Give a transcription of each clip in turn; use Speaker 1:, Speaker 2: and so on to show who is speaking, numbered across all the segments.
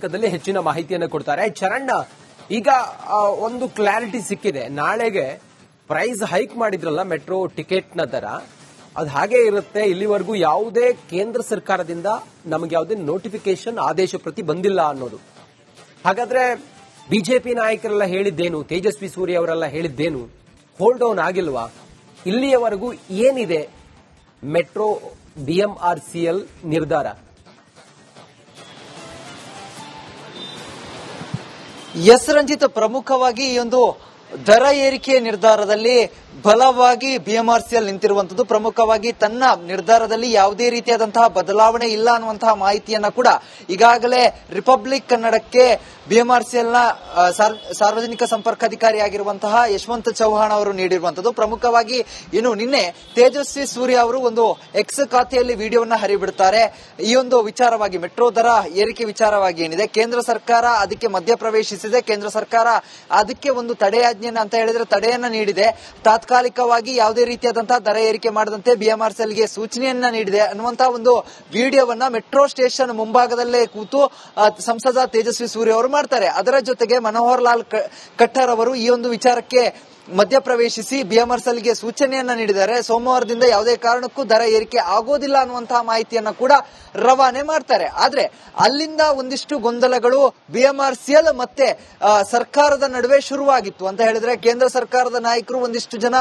Speaker 1: ಸಂಪರ್ಕದಲ್ಲಿ ಹೆಚ್ಚಿನ ಮಾಹಿತಿಯನ್ನು ಕೊಡ್ತಾರೆ. ಚರಣ್ಣ ಈಗ ಒಂದು ಕ್ಲಾರಿಟಿ ಸಿಕ್ಕಿದೆ. ನಾಳೆಗೆ ಪ್ರೈಸ್ ಹೈಕ್ ಮಾಡಿದ್ರಲ್ಲ ಮೆಟ್ರೋ ಟಿಕೆಟ್ನ ದರ, ಅದು ಹಾಗೆ ಇರುತ್ತೆ. ಇಲ್ಲಿವರೆಗೂ ಯಾವುದೇ ಕೇಂದ್ರ ಸರ್ಕಾರದಿಂದ ನಮಗೆ ಯಾವುದೇ ನೋಟಿಫಿಕೇಶನ್ ಆದೇಶ ಪ್ರತಿ ಬಂದಿಲ್ಲ ಅನ್ನೋದು. ಹಾಗಾದ್ರೆ ಬಿಜೆಪಿ ನಾಯಕರೆಲ್ಲ ಹೇಳಿದ್ದೇನು, ತೇಜಸ್ವಿ ಸೂರ್ಯ ಅವರೆಲ್ಲ ಹೇಳಿದ್ದೇನು ಹೋಲ್ಡ್ ಡೌನ್ ಆಗಿಲ್ವಾ? ಇಲ್ಲಿಯವರೆಗೂ ಏನಿದೆ? ಮೆಟ್ರೋ ಬಿಎಂಆರ್ಸಿಎಲ್ ನಿರ್ಧಾರ.
Speaker 2: ಎಸ್ ರಂಜಿತ್ ಪ್ರಮುಖವಾಗಿ ಈ ಒಂದು ದರ ಏರಿಕೆ ನಿರ್ಧಾರದಲ್ಲಿ ಬಲವಾಗಿ ಬಿಎಂಆರ್ಸಿಎಲ್ ನಿಂತಿರುವಂತದ್ದು ಪ್ರಮುಖವಾಗಿ ತನ್ನ ನಿರ್ಧಾರದಲ್ಲಿ ಯಾವುದೇ ರೀತಿಯಾದಂತಹ ಬದಲಾವಣೆ ಇಲ್ಲ ಅನ್ನುವಂತಹ ಮಾಹಿತಿಯನ್ನ ಕೂಡ ಈಗಾಗಲೇ ರಿಪಬ್ಲಿಕ್ ಕನ್ನಡಕ್ಕೆ ಬಿಎಂಆರ್ಸಿಎಲ್ನ ನ ಸಂಪರ್ಕ ಅಧಿಕಾರಿ ಸಾರ್ವಜನಿಕ ಸಂಪರ್ಕಾಧಿಕಾರಿಯಾಗಿರುವಂತಹ ಯಶವಂತ ಚೌಹಾಣ್ ಅವರು ನೀಡಿರುವಂತದ್ದು. ಪ್ರಮುಖವಾಗಿ ಇನ್ನು ನಿನ್ನೆ ತೇಜಸ್ವಿ ಸೂರ್ಯ ಅವರು ಒಂದು ಎಕ್ಸ್ ಖಾತೆಯಲ್ಲಿ ವಿಡಿಯೋವನ್ನ ಹರಿಬಿಡುತ್ತಾರೆ ಈ ಒಂದು ವಿಚಾರವಾಗಿ, ಮೆಟ್ರೋ ದರ ಏರಿಕೆ ವಿಚಾರವಾಗಿ ಏನಿದೆ? ಕೇಂದ್ರ ಸರ್ಕಾರ ಅದಕ್ಕೆ ಮಧ್ಯಪ್ರವೇಶಿಸಿದೆ. ಕೇಂದ್ರ ಸರ್ಕಾರ ಅದಕ್ಕೆ ಒಂದು ತಡೆಯಾಜ್ಞೆಯನ್ನ ಅಂತ ಹೇಳಿದ್ರೆ ತಡೆಯನ್ನ ನೀಡಿದೆ. ತಾತ್ಕಾಲಿಕವಾಗಿ ಯಾವುದೇ ರೀತಿಯಾದಂತಹ ದರ ಏರಿಕೆ ಮಾಡದಂತೆ ಬಿಎಂಆರ್ಸಿಎಲ್ಗೆ ಸೂಚನೆಯನ್ನ ನೀಡಿದೆ ಅನ್ನುವಂತಹ ಒಂದು ವಿಡಿಯೋವನ್ನ ಮೆಟ್ರೋ ಸ್ಟೇಷನ್ ಮುಂಭಾಗದಲ್ಲೇ ಕೂತು ಸಂಸದ ತೇಜಸ್ವಿ ಸೂರ್ಯ ಅವರು ಮಾಡ್ತಾರೆ. ಅದರ ಜೊತೆಗೆ ಮನೋಹರ್ ಲಾಲ್ ಕಟ್ಟರ್ ಅವರು ಈ ಒಂದು ವಿಚಾರಕ್ಕೆ ಮಧ್ಯಪ್ರವೇಶಿಸಿ ಬಿಎಂಆರ್ಸಲ್ಗೆ ಸೂಚನೆಯನ್ನ ನೀಡಿದ್ದಾರೆ. ಸೋಮವಾರದಿಂದ ಯಾವುದೇ ಕಾರಣಕ್ಕೂ ದರ ಏರಿಕೆ ಆಗೋದಿಲ್ಲ ಅನ್ನುವಂತಹ ಮಾಹಿತಿಯನ್ನ ಕೂಡ ರವಾನೆ ಮಾಡ್ತಾರೆ. ಆದ್ರೆ ಅಲ್ಲಿಂದ ಒಂದಿಷ್ಟು ಗೊಂದಲಗಳು ಬಿಎಂಆರ್ಸಿಎಲ್ ಮತ್ತೆ ಸರ್ಕಾರದ ನಡುವೆ ಶುರುವಾಗಿತ್ತು ಅಂತ ಹೇಳಿದ್ರೆ ಕೇಂದ್ರ ಸರ್ಕಾರದ ನಾಯಕರು ಒಂದಿಷ್ಟು ಜನ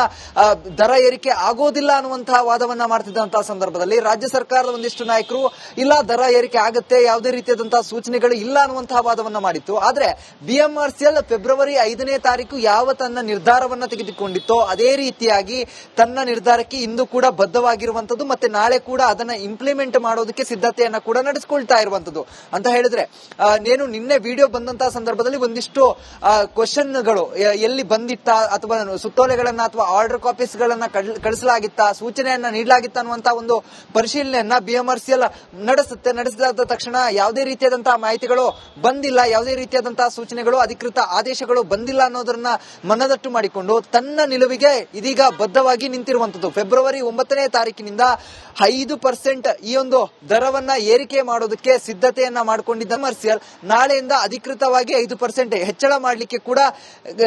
Speaker 2: ದರ ಏರಿಕೆ ಆಗೋದಿಲ್ಲ ಅನ್ನುವಂತಹ ವಾದವನ್ನ ಮಾಡ್ತಿದ್ದಂತಹ ಸಂದರ್ಭದಲ್ಲಿ ರಾಜ್ಯ ಸರ್ಕಾರದ ಒಂದಿಷ್ಟು ನಾಯಕರು, ಇಲ್ಲ ದರ ಏರಿಕೆ ಆಗುತ್ತೆ, ಯಾವುದೇ ರೀತಿಯಾದಂತಹ ಸೂಚನೆಗಳು ಇಲ್ಲ ಅನ್ನುವಂತಹ ವಾದವನ್ನ ಮಾಡಿತ್ತು. ಆದ್ರೆ ಬಿಎಂಆರ್ಸಿಎಲ್ ಫೆಬ್ರವರಿ ಐದನೇ ತಾರೀಕು ಯಾವ ತನ್ನ ನಿರ್ಧಾರವನ್ನ ತೆಗೆದುಕೊಂಡಿತ್ತೋ, ಅದೇ ರೀತಿಯಾಗಿ ತನ್ನ ನಿರ್ಧಾರಕ್ಕೆ ಇಂದು ಕೂಡ ಬದ್ಧವಾಗಿರುವಂತದ್ದು ಮತ್ತೆ ನಾಳೆ ಕೂಡ ಅದನ್ನ ಇಂಪ್ಲಿಮೆಂಟ್ ಮಾಡೋದಕ್ಕೆ ಸಿದ್ಧತೆಯನ್ನ ಕೂಡ ನಡೆಸಿಕೊಳ್ತಾ ಇರುವಂತದ್ದು ಅಂತ ಹೇಳಿದ್ರೆ ನೇನು ನಿನ್ನೆ ವಿಡಿಯೋ ಬಂದಂತಹ ಸಂದರ್ಭದಲ್ಲಿ ಒಂದಿಷ್ಟು ಕ್ವಶನ್ಗಳು ಎಲ್ಲಿ ಬಂದಿತ್ತ ಅಥವಾ ಸುತ್ತೋಲೆಗಳನ್ನ ಅಥವಾ ಆರ್ಡರ್ ಕಾಪೀಸ್ ಗಳನ್ನ ಕಳಿಸಲಾಗಿತ್ತ, ಸೂಚನೆಯನ್ನ ನೀಡಲಾಗಿತ್ತ ಅನ್ನುವಂತಹ ಒಂದು ಪರಿಶೀಲನೆಯನ್ನ ಬಿಎಂಆರ್ಸಿಎಲ್ ನಡೆಸುತ್ತೆ. ನಡೆಸಿದ ತಕ್ಷಣ ಯಾವುದೇ ರೀತಿಯಾದಂತಹ ಮಾಹಿತಿಗಳು ಬಂದಿಲ್ಲ, ಯಾವುದೇ ರೀತಿಯಾದಂತಹ ಸೂಚನೆಗಳು, ಅಧಿಕೃತ ಆದೇಶಗಳು ಬಂದಿಲ್ಲ ಅನ್ನೋದನ್ನ ಮನದಟ್ಟು ಮಾಡಿಕೊಂಡು ತನ್ನ ನಿಲುವಿಗೆ ಇದೀಗ ಬದ್ಧವಾಗಿ ನಿಂತಿರುವಂತದ್ದು ಫೆಬ್ರವರಿ ಒಂಬತ್ತನೇ ತಾರೀಕಿನಿಂದ ಐದು ಪರ್ಸೆಂಟ್ ಈ ಒಂದು ದರವನ್ನ ಏರಿಕೆ ಮಾಡೋದಕ್ಕೆ ಸಿದ್ಧತೆಯನ್ನ ಮಾಡಿಕೊಂಡಿದ್ದ ಮರ್ಸಿಯಲ್ ನಾಳೆಯಿಂದ ಅಧಿಕೃತವಾಗಿ ಐದು ಪರ್ಸೆಂಟ್ ಹೆಚ್ಚಳ ಮಾಡಲಿಕ್ಕೆ ಕೂಡ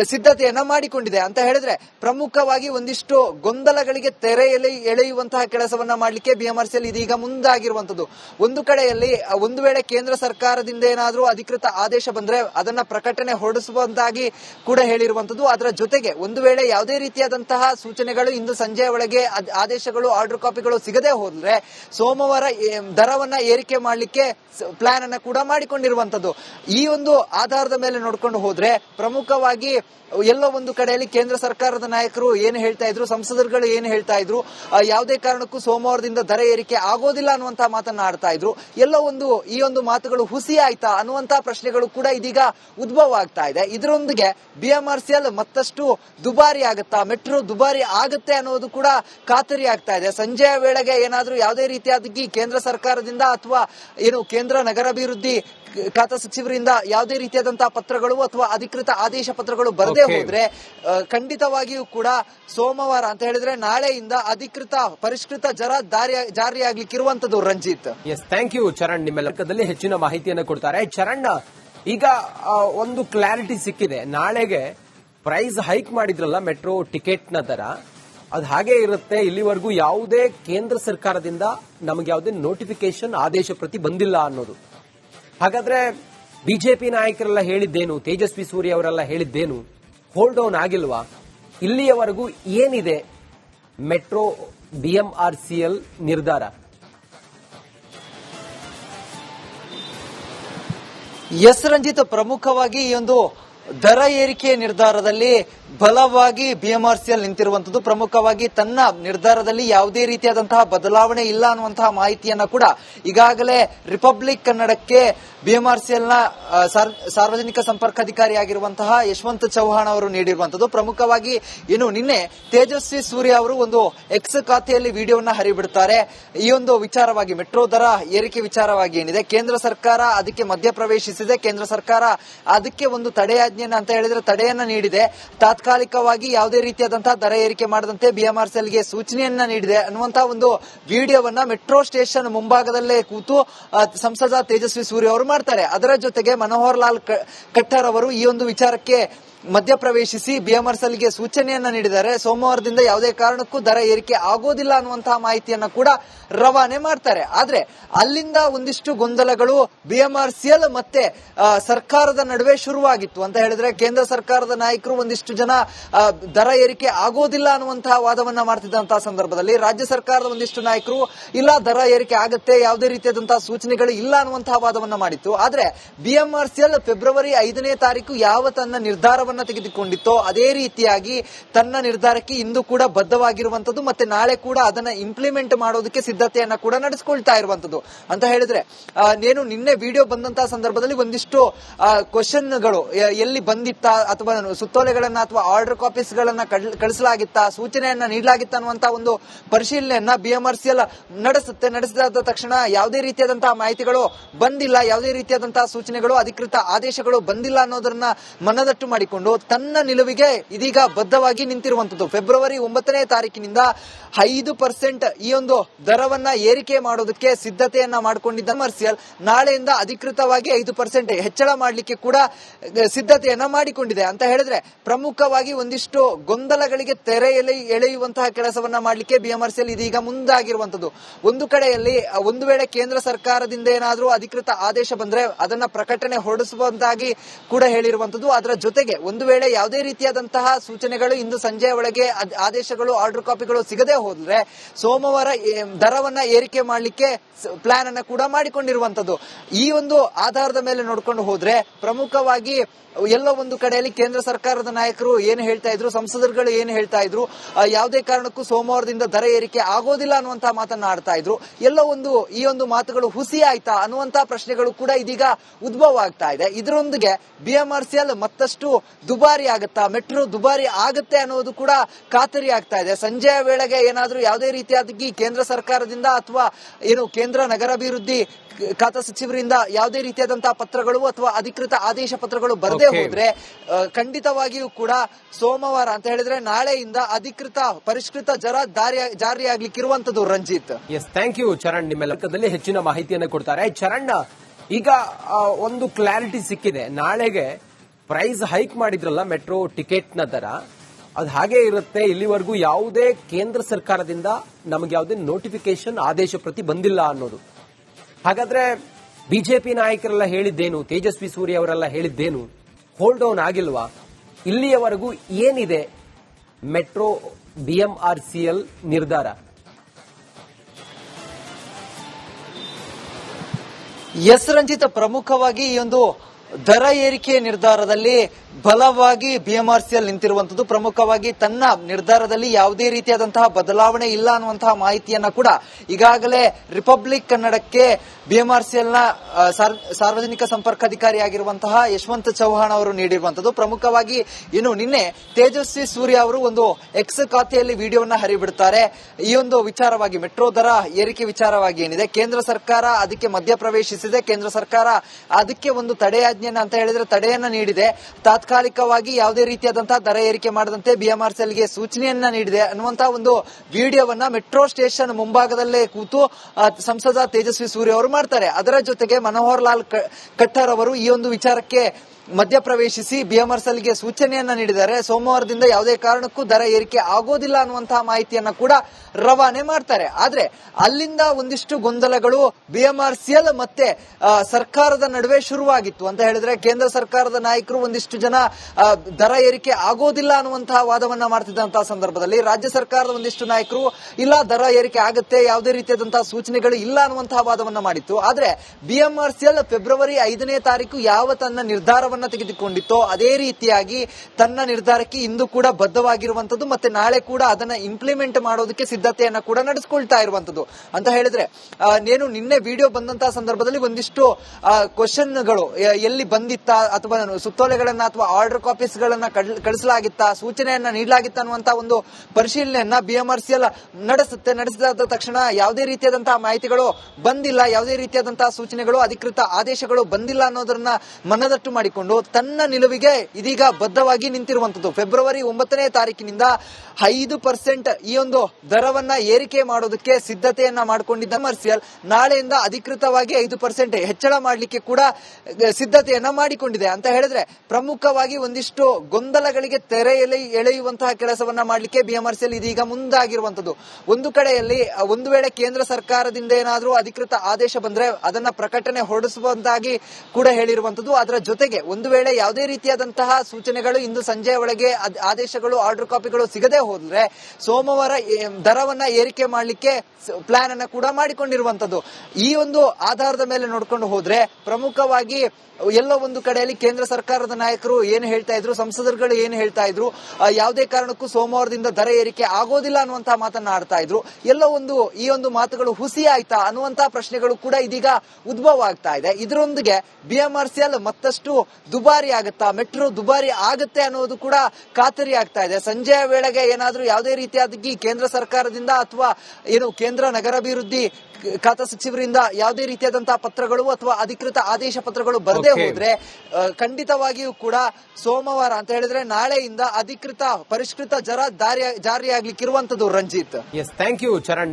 Speaker 2: ಸಿದ್ಧತೆಯನ್ನ ಮಾಡಿಕೊಂಡಿದೆ. ಅಂತ ಹೇಳಿದ್ರೆ ಪ್ರಮುಖವಾಗಿ ಒಂದಿಷ್ಟು ಗೊಂದಲಗಳಿಗೆ ತೆರೆ ಎಳೆಯುವಂತಹ ಕೆಲಸವನ್ನ ಮಾಡಲಿಕ್ಕೆ ಬಿಎಂಆರ್ಸಿಎಲ್ ಇದೀಗ ಮುಂದಾಗಿರುವಂತದ್ದು ಒಂದು ಕಡೆಯಲ್ಲಿ ಒಂದು ವೇಳೆ ಕೇಂದ್ರ ಸರ್ಕಾರದಿಂದ ಏನಾದರೂ ಅಧಿಕೃತ ಆದೇಶ ಬಂದ್ರೆ ಅದನ್ನ ಪ್ರಕಟಣೆ ಹೊರಡಿಸುವಂತಾಗಿ ಕೂಡ ಹೇಳಿರುವಂತದ್ದು ಅದರ ಜೊತೆಗೆ ಒಂದು ವೇಳೆ ಯಾವುದೇ ರೀತಿಯಾದಂತಹ ಸೂಚನೆಗಳು ಇಂದು ಸಂಜೆಯ ಒಳಗೆ ಆದೇಶಗಳು ಆರ್ಡರ್ ಕಾಪಿಗಳು ಸಿಗದೆ ಹೋದ್ರೆ ಸೋಮವಾರ ದರವನ್ನ ಏರಿಕೆ ಮಾಡಲಿಕ್ಕೆ ಪ್ಲಾನ್ ಅನ್ನ ಕೂಡ ಮಾಡಿಕೊಂಡಿರುವಂತದ್ದು. ಈ ಒಂದು ಆಧಾರದ ಮೇಲೆ ನೋಡ್ಕೊಂಡು ಹೋದ್ರೆ ಪ್ರಮುಖವಾಗಿ ಎಲ್ಲೋ ಒಂದು ಕಡೆಯಲ್ಲಿ ಕೇಂದ್ರ ಸರ್ಕಾರದ ನಾಯಕರು ಏನು ಹೇಳ್ತಾ ಇದ್ರು, ಸಂಸದರುಗಳು ಏನು ಹೇಳ್ತಾ ಇದ್ರು ಯಾವುದೇ ಕಾರಣಕ್ಕೂ ಸೋಮವಾರದಿಂದ ದರ ಏರಿಕೆ ಆಗೋದಿಲ್ಲ ಅನ್ನುವಂತ ಮಾತನ್ನ ಆಡ್ತಾ ಇದ್ರು. ಎಲ್ಲೋ ಒಂದು ಈ ಒಂದು ಮಾತುಗಳು ಹುಸಿ ಆಯ್ತಾ ಅನ್ನುವಂತ ಪ್ರಶ್ನೆಗಳು ಕೂಡ ಇದೀಗ ಉದ್ಭವ ಆಗ್ತಾ ಇದೆ. ಇದರೊಂದಿಗೆ ಬಿಎಂಆರ್ಸಿಎಲ್ ಮತ್ತಷ್ಟು ದುಬಾರಿ ಆಗುತ್ತಾ? ಮೆಟ್ರೋ ದುಬಾರಿ ಆಗುತ್ತೆ ಅನ್ನೋದು ಕೂಡ ಖಾತರಿ ಆಗ್ತಾ ಇದೆ. ಸಂಜೆಯ ವೇಳೆಗೆ ಏನಾದರೂ ಯಾವುದೇ ರೀತಿಯಾಗಿ ಕೇಂದ್ರ ಸರ್ಕಾರದಿಂದ ಅಥವಾ ಏನು ಕೇಂದ್ರ ನಗರಾಭಿವೃದ್ಧಿ ಖಾತಾ ಸಚಿವರಿಂದ ಯಾವುದೇ ರೀತಿಯಾದಂತಹ ಪತ್ರಗಳು ಅಥವಾ ಅಧಿಕೃತ ಆದೇಶ ಪತ್ರಗಳು ಬರದೇ. ಹೋದ್ರೆ ಖಂಡಿತವಾಗಿಯೂ ಕೂಡ ಸೋಮವಾರ ಅಂತ ಹೇಳಿದ್ರೆ ನಾಳೆಯಿಂದ ಅಧಿಕೃತ ಪರಿಷ್ಕೃತ ಜರ ದಾರಿ ಜಾರಿಯಾಗ್ಲಿಕ್ಕಿರುವಂತದ್ದು Ranjit.
Speaker 1: Yes thank you Charan. ನಿಮ್ಮ ಲೆಕ್ಕದಲ್ಲಿ ಹೆಚ್ಚಿನ ಮಾಹಿತಿಯನ್ನು ಕೊಡ್ತಾರೆ. ಚರಣ್ ಈಗ ಒಂದು ಕ್ಲಾರಿಟಿ ಸಿಕ್ಕಿದೆ. ನಾಳೆಗೆ ಪ್ರೈಸ್ ಹೈಕ್ ಮಾಡಿದ್ರಲ್ಲ ಮೆಟ್ರೋ ಟಿಕೆಟ್ನ ದರ, ಅದು ಹಾಗೆ ಇರುತ್ತೆ. ಇಲ್ಲಿವರೆಗೂ ಯಾವುದೇ ಕೇಂದ್ರ ಸರ್ಕಾರದಿಂದ ನಮಗೆ ಯಾವುದೇ ನೋಟಿಫಿಕೇಶನ್ ಆದೇಶ ಪ್ರತಿ ಬಂದಿಲ್ಲ ಅನ್ನೋದು. ಹಾಗಾದ್ರೆ ಬಿಜೆಪಿ ನಾಯಕರೆಲ್ಲ ಹೇಳಿದ್ದೇನು, ತೇಜಸ್ವಿ ಸೂರ್ಯ ಅವರೆಲ್ಲ ಹೇಳಿದ್ದೇನು ಹೋಲ್ಡ್ ಡೌನ್ ಆಗಿಲ್ವಾ? ಇಲ್ಲಿಯವರೆಗೂ ಏನಿದೆ ಮೆಟ್ರೋ ಬಿಎಂಆರ್ಸಿಎಲ್ ನಿರ್ಧಾರ?
Speaker 2: ಎಸ್ ರಂಜಿತ್ ಪ್ರಮುಖವಾಗಿ ಈ ಒಂದು ದರ ಏರಿಕೆ ನಿರ್ಧಾರದಲ್ಲಿ ಬಲವಾಗಿ ಬಿಎಂಆರ್ಸಿಎಲ್ ನಿಂತಿರುವಂತದ್ದು ಪ್ರಮುಖವಾಗಿ ತನ್ನ ನಿರ್ಧಾರದಲ್ಲಿ ಯಾವುದೇ ರೀತಿಯಾದಂತಹ ಬದಲಾವಣೆ ಇಲ್ಲ ಅನ್ನುವಂತಹ ಮಾಹಿತಿಯನ್ನ ಕೂಡ ಈಗಾಗಲೇ ರಿಪಬ್ಲಿಕ್ ಕನ್ನಡಕ್ಕೆ ಬಿಎಂಆರ್ಸಿಎಲ್ನ ನ ಸಂಪರ್ಕ ಸಾರ್ವಜನಿಕ ಸಂಪರ್ಕಾಧಿಕಾರಿಯಾಗಿರುವಂತಹ ಯಶವಂತ್ ಚೌಹಾಣ್ ಅವರು ನೀಡಿರುವಂತದ್ದು. ಪ್ರಮುಖವಾಗಿ ಏನು, ನಿನ್ನೆ ತೇಜಸ್ವಿ ಸೂರ್ಯ ಅವರು ಒಂದು ಎಕ್ಸ್ ಖಾತೆಯಲ್ಲಿ ವಿಡಿಯೋವನ್ನ ಹರಿಬಿಡುತ್ತಾರೆ ಈ ಒಂದು ವಿಚಾರವಾಗಿ, ಮೆಟ್ರೋ ದರ ಏರಿಕೆ ವಿಚಾರವಾಗಿ ಏನಿದೆ? ಕೇಂದ್ರ ಸರ್ಕಾರ ಅದಕ್ಕೆ ಮಧ್ಯಪ್ರವೇಶಿಸಿದೆ. ಕೇಂದ್ರ ಸರ್ಕಾರ ಅದಕ್ಕೆ ಒಂದು ತಡೆಯಾಜ್ಞೆಯನ್ನ ಅಂತ ಹೇಳಿದ್ರೆ ತಡೆಯನ್ನ ನೀಡಿದೆ. ತಾತ್ಕಾಲಿಕವಾಗಿ ಯಾವುದೇ ರೀತಿಯಾದಂತಹ ದರ ಏರಿಕೆ ಮಾಡದಂತೆ ಬಿಎಂಆರ್ಸಿಎಲ್ಗೆ ಸೂಚನೆಯನ್ನ ನೀಡಿದೆ. ಅನ್ನುವಂತಹ ಒಂದು ವಿಡಿಯೋವನ್ನ ಮೆಟ್ರೋ ಸ್ಟೇಷನ್ ಮುಂಭಾಗದಲ್ಲೇ ಕೂತು ಸಂಸದ ತೇಜಸ್ವಿ ಸೂರ್ಯ ಅವರು ಮಾಡ್ತಾರೆ. ಅದರ ಜೊತೆಗೆ ಮನೋಹರ್ ಲಾಲ್ ಖಟ್ಟರ್ ಅವರು ಈ ಒಂದು ವಿಚಾರಕ್ಕೆ ಮಧ್ಯಪ್ರವೇಶಿಸಿ ಬಿಎಂಆರ್ಸಿಎಲ್ಗೆ ಸೂಚನೆಯನ್ನ ನೀಡಿದ್ದಾರೆ. ಸೋಮವಾರದಿಂದ ಯಾವುದೇ ಕಾರಣಕ್ಕೂ ದರ ಏರಿಕೆ ಆಗೋದಿಲ್ಲ ಅನ್ನುವಂತಹ ಮಾಹಿತಿಯನ್ನ ಕೂಡ ರವಾನೆ ಮಾಡ್ತಾರೆ. ಆದ್ರೆ ಅಲ್ಲಿಂದ ಒಂದಿಷ್ಟು ಗೊಂದಲಗಳು ಬಿಎಂಆರ್ಸಿಎಲ್ ಮತ್ತೆ ಸರ್ಕಾರದ ನಡುವೆ ಶುರುವಾಗಿತ್ತು ಅಂತ ಹೇಳಿದ್ರೆ ಕೇಂದ್ರ ಸರ್ಕಾರದ ನಾಯಕರು ಒಂದಿಷ್ಟು ಜನ ದರ ಏರಿಕೆ ಆಗೋದಿಲ್ಲ ಅನ್ನುವಂತಹ ವಾದವನ್ನ ಮಾಡ್ತಿದ್ದಂತಹ ಸಂದರ್ಭದಲ್ಲಿ ರಾಜ್ಯ ಸರ್ಕಾರದ ಒಂದಿಷ್ಟು ನಾಯಕರು, ಇಲ್ಲ ದರ ಏರಿಕೆ ಆಗುತ್ತೆ, ಯಾವುದೇ ರೀತಿಯಾದಂತಹ ಸೂಚನೆಗಳು ಇಲ್ಲ ಅನ್ನುವಂತಹ ವಾದವನ್ನ ಮಾಡಿತ್ತು. ಆದ್ರೆ ಬಿಎಂಆರ್ಸಿಎಲ್ ಫೆಬ್ರವರಿ ಐದನೇ ತಾರೀಕು ಯಾವ ತನ್ನ ನಿರ್ಧಾರವನ್ನ ತೆಗೆದುಕೊಂಡಿತ್ತೋ, ಅದೇ ರೀತಿಯಾಗಿ ತನ್ನ ನಿರ್ಧಾರಕ್ಕೆ ಇಂದು ಕೂಡ ಬದ್ಧವಾಗಿರುವಂತದ್ದು ಮತ್ತೆ ನಾಳೆ ಕೂಡ ಅದನ್ನ ಇಂಪ್ಲಿಮೆಂಟ್ ಮಾಡೋದಕ್ಕೆ ಸಿದ್ಧತೆಯನ್ನ ಕೂಡ ನಡೆಸ್ಕೊಳ್ತಾ ಇರುವಂತದ್ದು ಅಂತ ಹೇಳಿದ್ರೆ ನೇನು ನಿನ್ನೆ ವಿಡಿಯೋ ಬಂದಂತಹ ಸಂದರ್ಭದಲ್ಲಿ ಒಂದಿಷ್ಟು ಕ್ವಶನ್ಗಳು ಎಲ್ಲಿ ಬಂದಿತ್ತ ಅಥವಾ ಸುತ್ತೋಲೆಗಳನ್ನ ಅಥವಾ ಆರ್ಡರ್ ಕಾಪೀಸ್ ಗಳನ್ನ ಕಳ್- ಕಳಿಸಲಾಗಿತ್ತ, ಸೂಚನೆಯನ್ನ ನೀಡಲಾಗಿತ್ತ ಅನ್ನುವಂತಹ ಒಂದು ಪರಿಶೀಲನೆಯನ್ನ ಬಿಎಂಆರ್ಸಿಎಲ್ ನಡೆಸುತ್ತೆ. ನಡೆಸಿದ ತಕ್ಷಣ ಯಾವುದೇ ರೀತಿಯಾದಂತಹ ಮಾಹಿತಿಗಳು ಬಂದಿಲ್ಲ, ಯಾವುದೇ ರೀತಿಯಾದಂತಹ ಸೂಚನೆಗಳು, ಅಧಿಕೃತ ಆದೇಶಗಳು ಬಂದಿಲ್ಲ ಅನ್ನೋದನ್ನ ಮನದಟ್ಟು ಮಾಡಿಕೊಂಡು ತನ್ನ ನಿಲುವಿಗೆ ಇದೀಗ ಬದ್ಧವಾಗಿ ನಿಂತಿರುವಂತದ್ದು ಫೆಬ್ರವರಿ ಒಂಬತ್ತನೇ ತಾರೀಕಿನಿಂದ ಐದು ಪರ್ಸೆಂಟ್ ಈ ಒಂದು ದರವನ್ನ ಏರಿಕೆ ಮಾಡೋದಕ್ಕೆ ಸಿದ್ಧತೆಯನ್ನ ಮಾಡಿಕೊಂಡಿದ್ದ ಮರ್ಸಿಯಲ್ ನಾಳೆಯಿಂದ ಅಧಿಕೃತವಾಗಿ ಐದು ಪರ್ಸೆಂಟ್ ಹೆಚ್ಚಳ ಮಾಡಲಿಕ್ಕೆ ಕೂಡ ಸಿದ್ಧತೆಯನ್ನ ಮಾಡಿಕೊಂಡಿದೆ. ಅಂತ ಹೇಳಿದ್ರೆ ಪ್ರಮುಖವಾಗಿ ಒಂದಿಷ್ಟು ಗೊಂದಲಗಳಿಗೆ ತೆರೆ ಎಳೆ ಎಳೆಯುವಂತಹ ಕೆಲಸವನ್ನ ಮಾಡಲಿಕ್ಕೆ ಬಿಎಂಆರ್ಸಿಎಲ್ ಇದೀಗ ಮುಂದಾಗಿರುವಂತದ್ದು ಒಂದು ಕಡೆಯಲ್ಲಿ ಒಂದು ವೇಳೆ ಕೇಂದ್ರ ಸರ್ಕಾರದಿಂದ ಏನಾದರೂ ಅಧಿಕೃತ ಆದೇಶ ಬಂದ್ರೆ ಅದನ್ನ ಪ್ರಕಟಣೆ ಹೊರಡಿಸುವಂತಾಗಿ ಕೂಡ ಹೇಳಿರುವಂತದ್ದು ಅದರ ಜೊತೆಗೆ ಒಂದು ವೇಳೆ ಯಾವುದೇ ರೀತಿಯಾದಂತಹ ಸೂಚನೆಗಳು ಇಂದು ಸಂಜೆ ಒಳಗೆ ಆದೇಶಗಳು, ಆರ್ಡರ್ ಕಾಪಿಗಳು ಸಿಗದೆ ಹೋದ್ರೆ ಸೋಮವಾರ ದರವನ್ನ ಏರಿಕೆ ಮಾಡಲಿಕ್ಕೆ ಪ್ಲಾನ್ ಅನ್ನ ಕೂಡ ಮಾಡಿಕೊಂಡಿರುವಂತದ್ದು. ಈ ಒಂದು ಆಧಾರದ ಮೇಲೆ ನೋಡ್ಕೊಂಡು ಹೋದ್ರೆ ಪ್ರಮುಖವಾಗಿ ಎಲ್ಲೋ ಒಂದು ಕಡೆಯಲ್ಲಿ ಕೇಂದ್ರ ಸರ್ಕಾರದ ನಾಯಕರು ಏನು ಹೇಳ್ತಾ ಇದ್ರು, ಸಂಸದರುಗಳು ಏನು ಹೇಳ್ತಾ ಇದ್ರು ಯಾವುದೇ ಕಾರಣಕ್ಕೂ ಸೋಮವಾರದಿಂದ ದರ ಏರಿಕೆ ಆಗೋದಿಲ್ಲ ಅನ್ನುವಂತಹ ಮಾತನ್ನ ಆಡ್ತಾ ಇದ್ರು. ಎಲ್ಲ ಒಂದು ಈ ಒಂದು ಮಾತುಗಳು ಹುಸಿ ಆಯ್ತಾ ಅನ್ನುವಂತಹ ಪ್ರಶ್ನೆಗಳು ಕೂಡ ಇದೀಗ ಉದ್ಭವ ಆಗ್ತಾ ಇದೆ. ಇದರೊಂದಿಗೆ ಬಿಎಂಆರ್ಸಿಎಲ್ ಮತ್ತಷ್ಟು ದುಬಾರಿ ಆಗುತ್ತಾ? ಮೆಟ್ರೋ ದುಬಾರಿ ಆಗುತ್ತೆ ಅನ್ನೋದು ಕೂಡ ಖಾತರಿ ಆಗ್ತಾ ಇದೆ. ಸಂಜೆಯ ವೇಳೆಗೆ ಏನಾದರೂ ಯಾವುದೇ ರೀತಿಯಾಗಿ ಕೇಂದ್ರ ಸರ್ಕಾರದಿಂದ ಅಥವಾ ಏನು ಕೇಂದ್ರ ನಗರಾಭಿವೃದ್ಧಿ ಖಾತಾ ಸಚಿವರಿಂದ ಯಾವುದೇ ರೀತಿಯಾದಂತಹ ಪತ್ರಗಳು ಅಥವಾ ಅಧಿಕೃತ ಆದೇಶ ಪತ್ರಗಳು ಬರದೇ. ಹೋದ್ರೆ ಖಂಡಿತವಾಗಿಯೂ ಕೂಡ ಸೋಮವಾರ ಅಂತ ಹೇಳಿದ್ರೆ ನಾಳೆಯಿಂದ ಅಧಿಕೃತ ಪರಿಷ್ಕೃತ ಜರ ದಾರಿ ಜಾರಿಯಾಗ್ಲಿಕ್ಕಿರುವಂತದ್ದು Ranjit.
Speaker 1: Yes thank you Charan. ನಿಮ್ಮ ಲೆಕ್ಕದಲ್ಲಿ ಹೆಚ್ಚಿನ ಮಾಹಿತಿಯನ್ನು ಕೊಡ್ತಾರೆ. ಚರಣ್ ಈಗ ಒಂದು ಕ್ಲಾರಿಟಿ ಸಿಕ್ಕಿದೆ. ನಾಳೆಗೆ ಪ್ರೈಸ್ ಹೈಕ್ ಮಾಡಿದ್ರಲ್ಲ ಮೆಟ್ರೋ ಟಿಕೆಟ್ನ ದರ, ಅದು ಹಾಗೆ ಇರುತ್ತೆ. ಇಲ್ಲಿವರೆಗೂ ಯಾವುದೇ ಕೇಂದ್ರ ಸರ್ಕಾರದಿಂದ ನಮಗೆ ಯಾವುದೇ ನೋಟಿಫಿಕೇಶನ್ ಆದೇಶ ಪ್ರತಿ ಬಂದಿಲ್ಲ ಅನ್ನೋದು. ಹಾಗಾದ್ರೆ ಬಿಜೆಪಿ ನಾಯಕರೆಲ್ಲ ಹೇಳಿದ್ದೇನು, ತೇಜಸ್ವಿ ಸೂರ್ಯ ಅವರೆಲ್ಲ ಹೇಳಿದ್ದೇನು ಹೋಲ್ಡ್ ಡೌನ್ ಆಗಿಲ್ವಾ? ಇಲ್ಲಿಯವರೆಗೂ ಏನಿದೆ ಮೆಟ್ರೋ ಬಿಎಂಆರ್ಸಿಎಲ್ ನಿರ್ಧಾರ?
Speaker 2: ಎಸ್ ರಂಜಿತ ಪ್ರಮುಖವಾಗಿ ಈ ಒಂದು ದರ ಏರಿಕೆ ನಿರ್ಧಾರದಲ್ಲಿ ಬಲವಾಗಿ ಬಿಎಂಆರ್ಸಿಎಲ್ ನಿಂತಿರುವಂತದ್ದು ಪ್ರಮುಖವಾಗಿ ತನ್ನ ನಿರ್ಧಾರದಲ್ಲಿ ಯಾವುದೇ ರೀತಿಯಾದಂತಹ ಬದಲಾವಣೆ ಇಲ್ಲ ಅನ್ನುವಂತಹ ಮಾಹಿತಿಯನ್ನ ಕೂಡ ಈಗಾಗಲೇ ರಿಪಬ್ಲಿಕ್ ಕನ್ನಡಕ್ಕೆ ಬಿಎಂಆರ್ಸಿಎಲ್ನ ಸಾರ್ವಜನಿಕ ಸಂಪರ್ಕ ಸಂಪರ್ಕಾಧಿಕಾರಿಯಾಗಿರುವಂತಹ ಯಶವಂತ ಚೌಹಾಣ್ ಅವರು ನೀಡಿರುವಂತದ್ದು ಪ್ರಮುಖವಾಗಿ ಇನ್ನು ನಿನ್ನೆ ತೇಜಸ್ವಿ ಸೂರ್ಯ ಅವರು ಒಂದು ಎಕ್ಸ್ ಖಾತೆಯಲ್ಲಿ ವಿಡಿಯೋವನ್ನ ಹರಿಬಿಡುತ್ತಾರೆ ಈ ಒಂದು ವಿಚಾರವಾಗಿ ಮೆಟ್ರೋ ದರ ಏರಿಕೆ ವಿಚಾರವಾಗಿ ಏನಿದೆ? ಕೇಂದ್ರ ಸರ್ಕಾರ ಅದಕ್ಕೆ ಮಧ್ಯಪ್ರವೇಶಿಸಿದೆ. ಕೇಂದ್ರ ಸರ್ಕಾರ ಅದಕ್ಕೆ ಒಂದು ತಡೆಯಾಜ್ಞೆಯನ್ನ ಅಂತ ಹೇಳಿದ್ರೆ ತಡೆಯನ್ನ ನೀಡಿದೆ. ತಾತ್ಕಾಲಿಕವಾಗಿ ಯಾವುದೇ ರೀತಿಯಾದಂತಹ ದರ ಏರಿಕೆ ಮಾಡದಂತೆ ಬಿಎಂಆರ್ಸಿಎಲ್ಗೆ ಸೂಚನೆಯನ್ನ ನೀಡಿದೆ. ಅನ್ನುವಂತಹ ಒಂದು ವಿಡಿಯೋವನ್ನ ಮೆಟ್ರೋ ಸ್ಟೇಷನ್ ಮುಂಭಾಗದಲ್ಲೇ ಕೂತು ಸಂಸದ ತೇಜಸ್ವಿ ಸೂರ್ಯ ಅವರು ಮಾಡ್ತಾರೆ. ಅದರ ಜೊತೆಗೆ ಮನೋಹರ್ ಲಾಲ್ ಕಟ್ಟರ್ ಅವರು ಈ ಒಂದು ವಿಚಾರಕ್ಕೆ ಮಧ್ಯಪ್ರವೇಶಿಸಿ ಬಿಎಂಆರ್ಸಿಎಲ್ಗೆ ಸೂಚನೆಯನ್ನ ನೀಡಿದ್ದಾರೆ. ಸೋಮವಾರದಿಂದ ಯಾವುದೇ ಕಾರಣಕ್ಕೂ ದರ ಏರಿಕೆ ಆಗೋದಿಲ್ಲ ಅನ್ನುವಂತಹ ಮಾಹಿತಿಯನ್ನ ಕೂಡ ರವಾನೆ ಮಾಡ್ತಾರೆ. ಆದ್ರೆ ಅಲ್ಲಿಂದ ಒಂದಿಷ್ಟು ಗೊಂದಲಗಳು ಬಿಎಂಆರ್ಸಿಎಲ್ ಮತ್ತೆ ಸರ್ಕಾರದ ನಡುವೆ ಶುರುವಾಗಿತ್ತು ಅಂತ ಹೇಳಿದ್ರೆ ಕೇಂದ್ರ ಸರ್ಕಾರದ ನಾಯಕರು ಒಂದಿಷ್ಟು ಜನ ದರ ಏರಿಕೆ ಆಗೋದಿಲ್ಲ ಅನ್ನುವಂತಹ ವಾದವನ್ನ ಮಾಡ್ತಿದ್ದಂತಹ ಸಂದರ್ಭದಲ್ಲಿ ರಾಜ್ಯ ಸರ್ಕಾರದ ಒಂದಿಷ್ಟು ನಾಯಕರು, ಇಲ್ಲ ದರ ಏರಿಕೆ ಆಗುತ್ತೆ, ಯಾವುದೇ ರೀತಿಯಾದಂತಹ ಸೂಚನೆಗಳು ಇಲ್ಲ ಅನ್ನುವಂತಹ ವಾದವನ್ನ ಮಾಡಿತ್ತು. ಆದ್ರೆ ಬಿಎಂಆರ್ಸಿಎಲ್ ಫೆಬ್ರವರಿ ಐದನೇ ತಾರೀಕು ಯಾವ ತನ್ನ ನಿರ್ಧಾರವನ್ನ ತೆಗೆದುಕೊಂಡಿತ್ತೋ, ಅದೇ ರೀತಿಯಾಗಿ ತನ್ನ ನಿರ್ಧಾರಕ್ಕೆ ಇಂದು ಕೂಡ ಬದ್ಧವಾಗಿರುವಂತದ್ದು ಮತ್ತೆ ನಾಳೆ ಕೂಡ ಅದನ್ನ ಇಂಪ್ಲಿಮೆಂಟ್ ಮಾಡೋದಕ್ಕೆ ಸಿದ್ಧತೆಯನ್ನ ಕೂಡ ನಡೆಸ್ಕೊಳ್ತಾ ಇರುವಂತದ್ದು ಅಂತ ಹೇಳಿದ್ರೆ ನೇನು ನಿನ್ನೆ ವಿಡಿಯೋ ಬಂದಂತಹ ಸಂದರ್ಭದಲ್ಲಿ ಒಂದಿಷ್ಟು ಕ್ವಶನ್ಗಳು ಎಲ್ಲಿ ಬಂದಿತ್ತ ಅಥವಾ ಸುತ್ತೋಲೆಗಳನ್ನ ಅಥವಾ ಆರ್ಡರ್ ಕಾಪೀಸ್ ಗಳನ್ನ ಕಳ್- ಕಳಿಸಲಾಗಿತ್ತ, ಸೂಚನೆಯನ್ನ ನೀಡಲಾಗಿತ್ತ ಅನ್ನುವಂತ ಒಂದು ಪರಿಶೀಲನೆಯನ್ನ ಬಿಎಂಆರ್ಸಿಎಲ್ ನಡೆಸುತ್ತೆ. ನಡೆಸಿದ ತಕ್ಷಣ ಯಾವುದೇ ರೀತಿಯಾದಂತಹ ಮಾಹಿತಿಗಳು ಬಂದಿಲ್ಲ, ಯಾವುದೇ ರೀತಿಯಾದಂತಹ ಸೂಚನೆಗಳು, ಅಧಿಕೃತ ಆದೇಶಗಳು ಬಂದಿಲ್ಲ ಅನ್ನೋದನ್ನ ಮನದಟ್ಟು ಮಾಡಿಕೊಂಡು ಮಾಡಿಕೊಂಡು ತನ್ನ ನಿಲುವಿಗೆ ಇದೀಗ ಬದ್ಧವಾಗಿ ನಿಂತಿರುವಂತದ್ದು ಫೆಬ್ರವರಿ ಒಂಬತ್ತನೇ ತಾರೀಕಿನಿಂದ ಐದು ಪರ್ಸೆಂಟ್ ಈ ಒಂದು ದರವನ್ನ ಏರಿಕೆ ಮಾಡೋದಕ್ಕೆ ಸಿದ್ಧತೆಯನ್ನ ಮಾಡಿಕೊಂಡಿದ್ದ ಮರ್ಸಿಯಲ್ ನಾಳೆಯಿಂದ ಅಧಿಕೃತವಾಗಿ ಐದು ಪರ್ಸೆಂಟ್ ಹೆಚ್ಚಳ ಮಾಡಲಿಕ್ಕೆ ಕೂಡ ಸಿದ್ಧತೆಯನ್ನ ಮಾಡಿಕೊಂಡಿದೆ. ಅಂತ ಹೇಳಿದ್ರೆ ಪ್ರಮುಖವಾಗಿ ಒಂದಿಷ್ಟು ಗೊಂದಲಗಳಿಗೆ ತೆರೆ ಎಳೆ, ಎಳೆಯುವಂತಹ ಕೆಲಸವನ್ನ ಮಾಡಲಿಕ್ಕೆ ಬಿಎಂಆರ್ಸಿಎಲ್ ಇದೀಗ ಮುಂದಾಗಿರುವಂತದ್ದು ಒಂದು ಕಡೆಯಲ್ಲಿ ಒಂದು ವೇಳೆ ಕೇಂದ್ರ ಸರ್ಕಾರದಿಂದ ಏನಾದರೂ ಅಧಿಕೃತ ಆದೇಶ ಬಂದ್ರೆ ಅದನ್ನ ಪ್ರಕಟಣೆ ಹೊರಡಿಸುವಂತಾಗಿ ಕೂಡ ಹೇಳಿರುವಂತದ್ದು ಅದರ ಜೊತೆಗೆ ಒಂದು ವೇಳೆ ಯಾವುದೇ ರೀತಿಯಾದಂತಹ ಸೂಚನೆಗಳು ಇಂದು ಸಂಜೆ ಒಳಗೆ ಆದೇಶಗಳು, ಆರ್ಡರ್ ಕಾಪಿಗಳು ಸಿಗದೆ ಹೋದ್ರೆ ಸೋಮವಾರ ದರವನ್ನ ಏರಿಕೆ ಮಾಡಲಿಕ್ಕೆ ಪ್ಲಾನ್ ಅನ್ನ ಕೂಡ ಮಾಡಿಕೊಂಡಿರುವಂತದ್ದು. ಈ ಒಂದು ಆಧಾರದ ಮೇಲೆ ನೋಡ್ಕೊಂಡು ಹೋದ್ರೆ ಪ್ರಮುಖವಾಗಿ ಎಲ್ಲೋ ಒಂದು ಕಡೆಯಲ್ಲಿ ಕೇಂದ್ರ ಸರ್ಕಾರದ ನಾಯಕರು ಏನು ಹೇಳ್ತಾ ಇದ್ರು, ಸಂಸದರುಗಳು ಏನು ಹೇಳ್ತಾ ಇದ್ರು ಯಾವುದೇ ಕಾರಣಕ್ಕೂ ಸೋಮವಾರದಿಂದ ದರ ಏರಿಕೆ ಆಗೋದಿಲ್ಲ ಅನ್ನುವಂತಹ ಮಾತನ್ನ ಆಡ್ತಾ ಇದ್ರು. ಎಲ್ಲೋ ಒಂದು ಈ ಒಂದು ಮಾತುಗಳು ಹುಸಿ ಆಯ್ತಾ ಅನ್ನುವಂತಹ ಪ್ರಶ್ನೆಗಳು ಕೂಡ ಇದೀಗ ಉದ್ಭವ ಆಗ್ತಾ ಇದೆ. ಇದರೊಂದಿಗೆ ಬಿಎಂಆರ್ಸಿಎಲ್ ಮತ್ತಷ್ಟು ದುಬಾರಿ ಆಗುತ್ತಾ? ಮೆಟ್ರೋ ದುಬಾರಿ ಆಗುತ್ತೆ ಅನ್ನೋದು ಕೂಡ ಖಾತರಿ ಆಗ್ತಾ ಇದೆ. ಸಂಜೆಯ ವೇಳೆಗೆ ಏನಾದ್ರೂ ಯಾವುದೇ ರೀತಿಯಾಗಿ ಕೇಂದ್ರ ಸರ್ಕಾರದಿಂದ ಅಥವಾ ಏನು ಕೇಂದ್ರ ನಗರಾಭಿವೃದ್ಧಿ ಖಾತಾ ಸಚಿವರಿಂದ ಯಾವುದೇ ರೀತಿಯಾದಂತಹ ಪತ್ರಗಳು ಅಥವಾ ಅಧಿಕೃತ ಆದೇಶ ಪತ್ರಗಳು ಬರದೇ ಹೋದ್ರೆ ಖಂಡಿತವಾಗಿಯೂ ಕೂಡ ಸೋಮವಾರ ಅಂತ ಹೇಳಿದ್ರೆ ನಾಳೆಯಿಂದ ಅಧಿಕೃತ ಪರಿಷ್ಕೃತ ಜರ ಜಾರಿ ಜಾರಿಯಾಗ್ಲಿಕ್ಕಿರುವಂತದ್ದು Ranjit.
Speaker 1: Yes thank you Charan